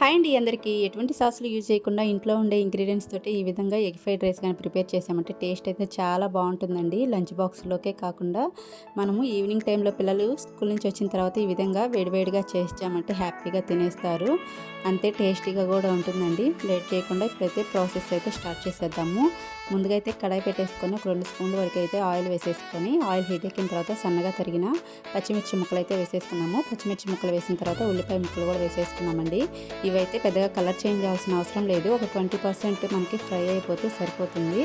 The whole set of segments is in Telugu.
హాయ్ అండి అందరికీ. ఎటువంటి సాసులు యూజ్ చేయకుండా ఇంట్లో ఉండే ఇంగ్రీడియంట్స్ తోటి ఈ విధంగా ఎగ్ ఫ్రైడ్ రైస్ కానీ ప్రిపేర్ చేసామంటే టేస్ట్ అయితే చాలా బాగుంటుందండి. లంచ్ బాక్స్లోకే కాకుండా మనము ఈవినింగ్ టైంలో పిల్లలు స్కూల్ నుంచి వచ్చిన తర్వాత ఈ విధంగా వేడివేడిగా చేసామంటే హ్యాపీగా తినేస్తారు. అంతే టేస్టీగా కూడా ఉంటుందండి. లేట్ చేయకుండా ఇప్పుడైతే ప్రాసెస్ అయితే స్టార్ట్ చేసేద్దాము. ముందుగా అయితే కడాయి పెట్టేసుకొని ఒక రెండు స్పూన్ల వరకు అయితే ఆయిల్ వేసేసుకొని ఆయిల్ హీట్ ఎక్కిన తర్వాత సన్నగా తరిగిన పచ్చిమిర్చి ముక్కలు అయితే వేసేసుకున్నాము. పచ్చిమిర్చి ముక్కలు వేసిన తర్వాత ఉల్లిపాయ ముక్కలు కూడా వేసేసుకున్నామండి. ఇవైతే పెద్దగా కలర్ చేంజ్ అవ్వాల్సిన అవసరం లేదు. ఒక ట్వంటీ పర్సెంట్ మనకి ఫ్రై అయిపోతే సరిపోతుంది.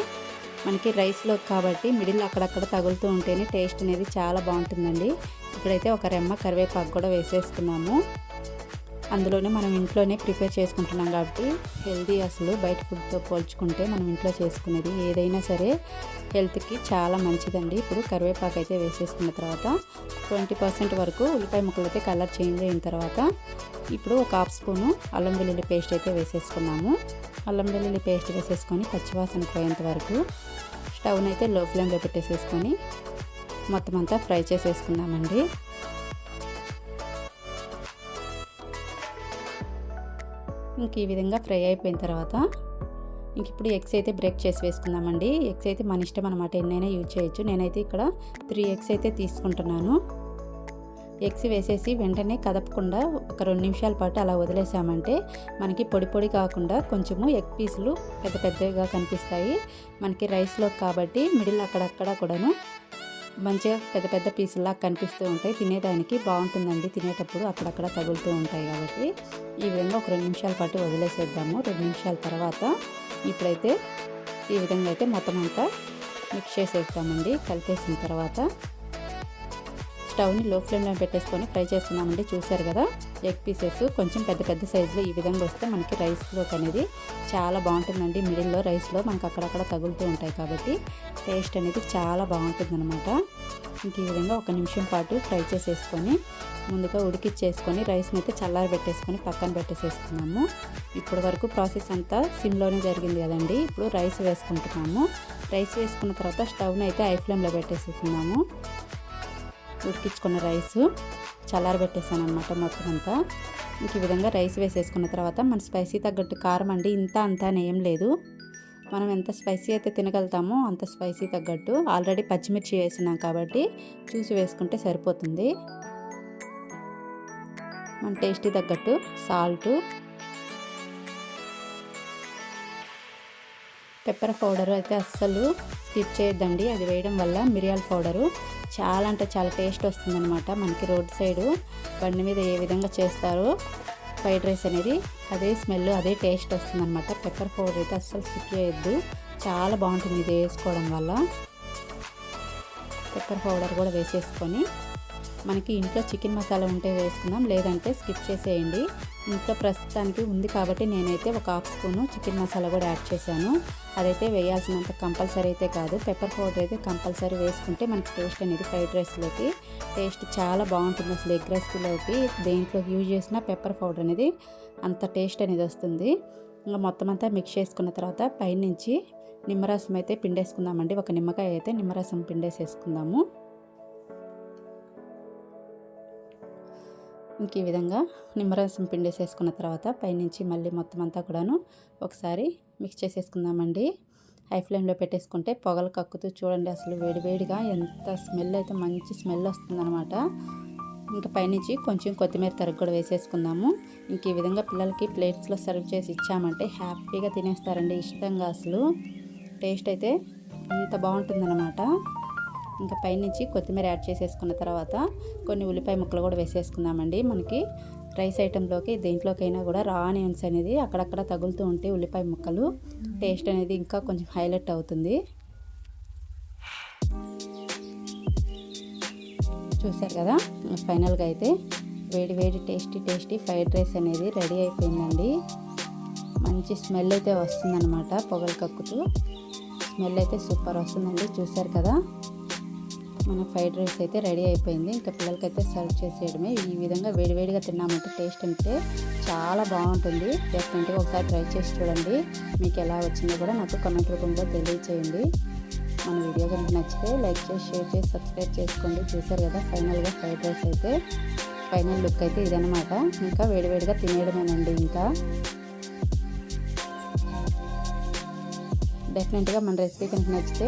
మనకి రైస్లో కాబట్టి మిడిల్ అక్కడక్కడ తగులుతూ ఉంటేనే టేస్ట్ అనేది చాలా బాగుంటుందండి. ఇప్పుడైతే ఒక రెమ్మ కరివేపాకు కూడా వేసేసుకున్నాము. అందులోనే మనం ఇంట్లోనే ప్రిపేర్ చేసుకుంటున్నాం కాబట్టి హెల్దీ అసలు. బయట ఫుడ్తో పోల్చుకుంటే మనం ఇంట్లో చేసుకునేది ఏదైనా సరే హెల్త్కి చాలా మంచిదండి. ఇప్పుడు కరివేపాకు అయితే వేసేసుకున్న తర్వాత ట్వంటీ పర్సెంట్ వరకు ఉల్లిపాయ ముక్కలు అయితే కలర్ చేంజ్ అయిన తర్వాత ఇప్పుడు ఒక హాఫ్ స్పూను అల్లం వెల్లుల్లి పేస్ట్ అయితే వేసేసుకున్నాము. అల్లం వెల్లుల్లి పేస్ట్ వేసేసుకొని పచ్చివాసన పోయేంత వరకు స్టవ్ని అయితే లో ఫ్లేమ్లో పెట్టేసేసుకొని మొత్తం అంతా ఫ్రై చేసేసుకున్నామండి ఇంక ఈ విధంగా ఫ్రై అయిపోయిన తర్వాత ఇంక ఇప్పుడు ఎగ్స్ అయితే బ్రేక్ చేసి వేసుకుందామండి. ఎగ్స్ అయితే మన ఇష్టం అనమాట ఎన్నైనా యూజ్ చేయొచ్చు. నేనైతే ఇక్కడ త్రీ ఎగ్స్ అయితే తీసుకుంటున్నాను. ఎగ్స్ వేసేసి వెంటనే కదపకుండా ఒక రెండు నిమిషాల పాటు అలా వదిలేసామంటే మనకి పొడి పొడి కాకుండా కొంచెము ఎగ్ పీసులు పెద్ద పెద్దగా కనిపిస్తాయి. మనకి రైస్లో కాబట్టి మిడిల్ అక్కడక్కడ కూడాను మంచిగా పెద్ద పెద్ద పీసుల్లా కనిపిస్తూ ఉంటాయి. తినేదానికి బాగుంటుందండి. తినేటప్పుడు అక్కడక్కడ తగులుతూ ఉంటాయి కాబట్టి ఈ విధంగా ఒక రెండు నిమిషాల పాటు వదిలేసేద్దాము. రెండు నిమిషాల తర్వాత ఇప్పుడైతే ఈ విధంగా అయితే మొత్తం అంతా మిక్స్ చేసేద్దామండి కలిపేసిన తర్వాత స్టవ్ని లో ఫ్లేమ్లో పెట్టేసుకొని ఫ్రై చేస్తున్నామండి. చూశారు కదా? ఎగ్ పీసెస్ కొంచెం పెద్ద పెద్ద సైజులో ఈ విధంగా వస్తే మనకి రైస్లోకి అనేది చాలా బాగుంటుందండి. మిడిల్లో రైస్లో మనకు అక్కడక్కడ తగులుతూ ఉంటాయి కాబట్టి టేస్ట్ అనేది చాలా బాగుంటుంది అనమాట ఇంక ఈ విధంగా ఒక నిమిషం పాటు ఫ్రై చేసేసుకొని ముందుగా ఉడికిచ్చేసుకొని రైస్ని అయితే చల్లారి పెట్టేసుకొని పక్కన పెట్టేసేసుకున్నాము. ఇప్పటి వరకు ప్రాసెస్ అంతా సిమ్లోనే జరిగింది కదండి. ఇప్పుడు రైస్ వేసుకుంటున్నాము. రైస్ వేసుకున్న తర్వాత స్టవ్ని అయితే ఐ ఫ్లేమ్లో పెట్టేసుకున్నాము. ఉడికించుకున్న రైస్ చల్లారబెట్టేసాను అనమాట మొత్తం అంతా. ఇంక ఈ విధంగా రైస్ వేసేసుకున్న తర్వాత మన స్పైసీ తగ్గట్టు కారం అండి ఇంత అంతా ఏం లేదు. మనం ఎంత స్పైసీ అయితే తినగలుగుతామో అంత స్పైసీ తగ్గట్టు ఆల్రెడీ పచ్చిమిర్చి వేసినాం కాబట్టి చూసి వేసుకుంటే సరిపోతుంది. మన టేస్టీ తగ్గట్టు సాల్ట్ పెప్పర్ పౌడర్ అయితే అస్సలు స్కిప్ చేయొద్దండి. అది వేయడం వల్ల మిరియాల పౌడరు చాలా అంటే చాలా టేస్ట్ వస్తుందన్నమాట మనకి రోడ్ సైడు. బండి మీద ఏ విధంగా చేస్తారో ఫ్రైడ్ రైస్ అనేది అదే స్మెల్ అదే టేస్ట్ వస్తుందన్నమాట. పెప్పర్ పౌడర్ అయితే అస్సలు స్కిప్ చేయొద్దు. చాలా బాగుంటుంది ఇది వేసుకోవడం వల్ల. పెప్పర్ పౌడర్ కూడా వేసేసుకొని మనకి ఇంట్లో చికెన్ మసాలా ఉంటే వేసుకుందాం లేదంటే స్కిప్ చేసేయండి. ఇంకా ప్రస్తుతానికి ఉంది కాబట్టి నేనైతే ఒక హాఫ్ స్పూను చికెన్ మసాలా కూడా యాడ్ చేశాను. అదైతే వేయాల్సినంత కంపల్సరీ అయితే కాదు. పెప్పర్ పౌడర్ అయితే కంపల్సరీ వేసుకుంటే మనకి టేస్ట్ అనేది ఫ్రైడ్ రైస్లోకి టేస్ట్ చాలా బాగుంటుంది అసలు ఎగ్ రైస్లోకి. దేంట్లోకి యూజ్ చేసిన పెప్పర్ పౌడర్ అనేది అంత టేస్ట్ అనేది వస్తుంది. ఇంకా మొత్తం అంతా మిక్స్ చేసుకున్న తర్వాత పైనుంచి నిమ్మరసం అయితే పిండేసుకుందామండి. ఒక నిమ్మకాయ అయితే నిమ్మరసం పిండేసేసుకుందాము. ఇంక ఈ విధంగా నిమ్మరసం పిండేసేసుకున్న తర్వాత పైనుంచి మళ్ళీ మొత్తం అంతా కూడాను ఒకసారి మిక్స్ చేసేసుకుందామండి. హై ఫ్లేమ్లో పెట్టేసుకుంటే పొగలు కక్కుతూ చూడండి అసలు వేడివేడిగా ఎంత స్మెల్ అయితే మంచి స్మెల్ వస్తుందన్నమాట. ఇంకా పైనుంచి కొంచెం కొత్తిమీర తరుగు కూడా వేసేసుకుందాము. ఇంక ఈ విధంగా పిల్లలకి ప్లేట్స్లో సర్వ్ చేసి ఇచ్చామంటే హ్యాపీగా తినేస్తారండి ఇష్టంగా అసలు. టేస్ట్ అయితే ఇంత బాగుంటుందన్నమాట. ఇంకా పైనుంచి కొత్తిమీర యాడ్ చేసేసుకున్న తర్వాత కొన్ని ఉల్లిపాయ ముక్కలు కూడా వేసేసుకుందామండి. మనకి రైస్ ఐటెంలోకి దేంట్లోకైనా కూడా రా ఆనియన్స్ అనేది అక్కడక్కడ తగులుతూ ఉంటే ఉల్లిపాయ ముక్కలు టేస్ట్ అనేది ఇంకా కొంచెం హైలైట్ అవుతుంది. చూసారు కదా? ఫైనల్గా అయితే వేడి వేడి టేస్టీ టేస్టీ ఫ్రైడ్ రైస్ అనేది రెడీ అయిపోయిందండి. మంచి స్మెల్ అయితే వస్తుందన్నమాట పొగలు కక్కుతూ. స్మెల్ అయితే సూపర్ వస్తుందండి. చూసారు కదా? మన ఫ్రైడ్ రైస్ అయితే రెడీ అయిపోయింది. ఇంకా పిల్లలకైతే సర్వ్ చేసేయడమే. ఈ విధంగా వేడివేడిగా తిన్నామంటే టేస్ట్ అంటే చాలా బాగుంటుంది. డెఫినెట్గా ఒకసారి ట్రై చేసి చూడండి. మీకు ఎలా వచ్చిందో కూడా నాకు కమెంట్ రూపంలో తెలియచేయండి. మన వీడియో కనుక నచ్చితే లైక్ చేసి షేర్ చేసి సబ్స్క్రైబ్ చేసుకోండి. చూసారు కదా ఫైనల్గా ఫ్రైడ్ రైస్ అయితే ఫైనల్ లుక్ అయితే ఇదనమాట ఇంకా వేడివేడిగా తినేయడమేనండి ఇంకా. డెఫినెట్గా మన రెసిపీ కనుక నచ్చితే